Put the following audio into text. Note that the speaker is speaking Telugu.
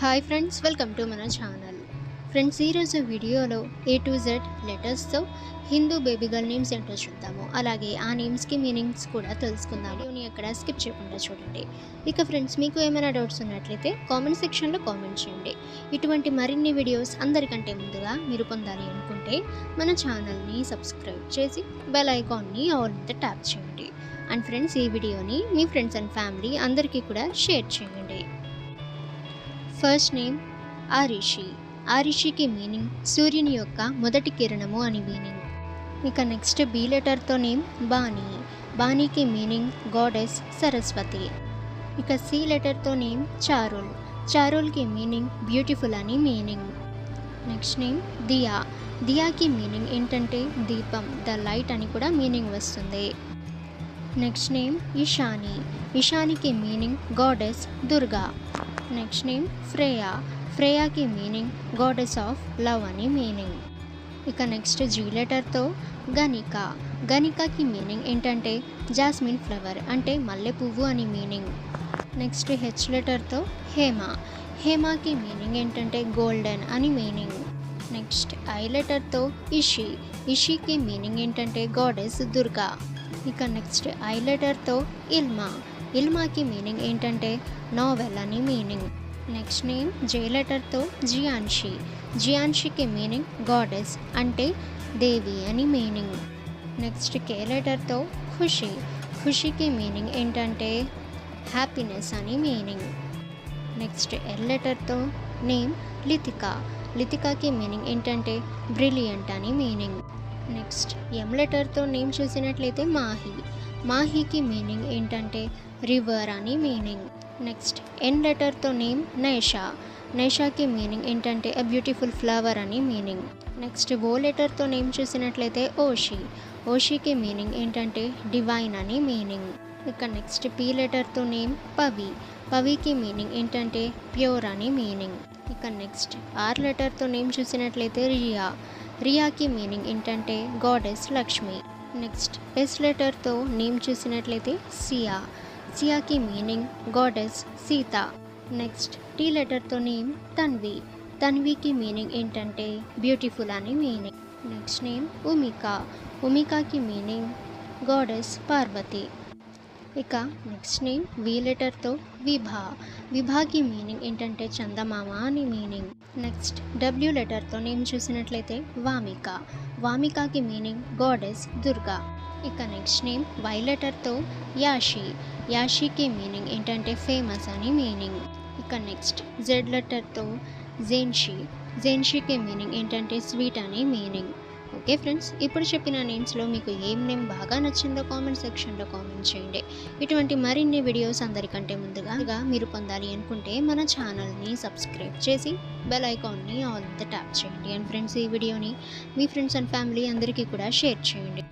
హాయ్ ఫ్రెండ్స్ వెల్కమ్ టు మన ఛానల్ ఫ్రెండ్స్ ఈరోజు వీడియోలో ఏ టు జెడ్ లెటర్స్తో హిందూ బేబీ గర్ల్ నేమ్స్ ఏంటో చూద్దాము. అలాగే ఆ నేమ్స్కి మీనింగ్స్ కూడా తెలుసుకుందాం వీడియోని అక్కడ స్కిప్ చేయకుండా చూడండి. ఇక ఫ్రెండ్స్ మీకు ఏమైనా డౌట్స్ ఉన్నట్లయితే కామెంట్ సెక్షన్లో కామెంట్ చేయండి. ఇటువంటి మరిన్ని వీడియోస్ అందరికంటే ముందుగా మీరు పొందాలి అనుకుంటే మన ఛానల్ని సబ్స్క్రైబ్ చేసి బెల్ ఐకాన్ని ఆల్ మీద ట్యాప్ చేయండి. అండ్ ఫ్రెండ్స్ ఈ వీడియోని మీ ఫ్రెండ్స్ అండ్ ఫ్యామిలీ అందరికీ కూడా షేర్ చేయండి. ఫస్ట్ నేమ్ ఆరిషి ఆరిషికి మీనింగ్ సూర్యుని యొక్క మొదటి కిరణము అని మీనింగ్ ఇక నెక్స్ట్ బి లెటర్తో నేమ్ బాణి. బాణికి మీనింగ్ గాడెస్ సరస్వతి. ఇక సి లెటర్తో నేమ్ చారుల్. చారుల్కి మీనింగ్ బ్యూటిఫుల్ అని మీనింగ్ నెక్స్ట్ నేమ్ దియా. దియాకి మీనింగ్ ఏంటంటే దీపం ద లైట్ అని కూడా మీనింగ్ వస్తుంది. Next name Ishani. ఇషానికి meaning goddess Durga. Next name Freya ఫ్రేయాకి meaning goddess of love అని మీనింగ్ ఇక నెక్స్ట్ జీ లెటర్తో గనిక. గనికకి మీనింగ్ ఏంటంటే జాస్మిన్ ఫ్లవర్ అంటే మల్లె పువ్వు అని మీనింగ్ నెక్స్ట్ హెచ్ లెటర్తో హేమ. హేమాకి మీనింగ్ ఏంటంటే గోల్డెన్ అని మీనింగ్ నెక్స్ట్ ఐ లెటర్తో ఇషి. ఇషికి మీనింగ్ ఏంటంటే గాడెస్ దుర్గా. ఇక నెక్స్ట్ ఐ లెటర్తో ఇల్మా. ఇల్మాకి మీనింగ్ ఏంటంటే నావెల్ అని మీనింగ్. నెక్స్ట్ నేమ్ జే లెటర్తో జియాన్షి. జియాన్షికి మీనింగ్ గాడెస్ అంటే దేవి అని మీనింగ్. నెక్స్ట్ కే లెటర్తో ఖుషి. ఖుషికి మీనింగ్ ఏంటంటే హ్యాపీనెస్ అని మీనింగ్. నెక్స్ట్ ఎల్ లెటర్తో నేమ్ లితిక. లితికాకి మీనింగ్ ఏంటంటే బ్రిలియంట్ అని మీనింగ్. నెక్స్ట్ ఎం లెటర్తో నేమ్ చూసినట్లయితే మాహి మాహికి మీనింగ్ ఏంటంటే రివర్ అని మీనింగ్ నెక్స్ట్ ఎన్ లెటర్తో నేమ్ నైషా నైషాకి మీనింగ్ ఏంటంటే ఎ బ్యూటిఫుల్ ఫ్లవర్ అని మీనింగ్ నెక్స్ట్ ఓ లెటర్తో నేమ్ చూసినట్లయితే ఓషి ఓషికి మీనింగ్ ఏంటంటే డివైన్ అని మీనింగ్ ఇక నెక్స్ట్ పి లెటర్తో నేమ్ పవి పవికి మీనింగ్ ఏంటంటే ప్యూర్ అని మీనింగ్ ఇక నెక్స్ట్ ఆర్ లెటర్తో నేమ్ చూసినట్లయితే రియా రియాకి మీనింగ్ ఏంటంటే గాడెస్ లక్ష్మి. నెక్స్ట్ ఎస్ లెటర్తో నేమ్ చూసినట్లయితే Siya. సియాకి meaning goddess Sita. Next T లెటర్తో name Tanvi. తన్వికి మీనింగ్ ఏంటంటే బ్యూటిఫుల్ అని meaning. Next name Umika. ఉమికాకి meaning goddess Parvati. ఇక నెక్స్ట్ నేమ్ వి లెటర్తో విభా. విభాకి మీనింగ్ ఏంటంటే చందమామ అని మీనింగ్ నెక్స్ట్ డబ్ల్యూ లెటర్తో నేమ్ చూసినట్లయితే వామిక. వామికాకి మీనింగ్ గాడెస్ దుర్గా. ఇక నెక్స్ట్ నేమ్ వై లెటర్తో యాషి. యాషికి మీనింగ్ ఏంటంటే ఫేమస్ అని మీనింగ్ ఇక నెక్స్ట్ జెడ్ లెటర్తో జెన్షి. జెన్షికి మీనింగ్ ఏంటంటే స్వీట్ అని మీనింగ్ ఓకే ఫ్రెండ్స్ ఇప్పుడు చెప్పిన నేమ్స్లో మీకు ఏం నేమ్ బాగా నచ్చిందో కామెంట్ సెక్షన్లో కామెంట్ చేయండి. ఇటువంటి మరిన్ని వీడియోస్ అందరికంటే ముందుగా మీరు పొందాలి అనుకుంటే మన ఛానల్ని సబ్స్క్రైబ్ చేసి బెల్ ఐకాన్ని ఆల్ ద ట్యాప్ చేయండి. అండ్ ఫ్రెండ్స్ ఈ వీడియోని మీ ఫ్రెండ్స్ అండ్ ఫ్యామిలీ అందరికీ కూడా షేర్ చేయండి.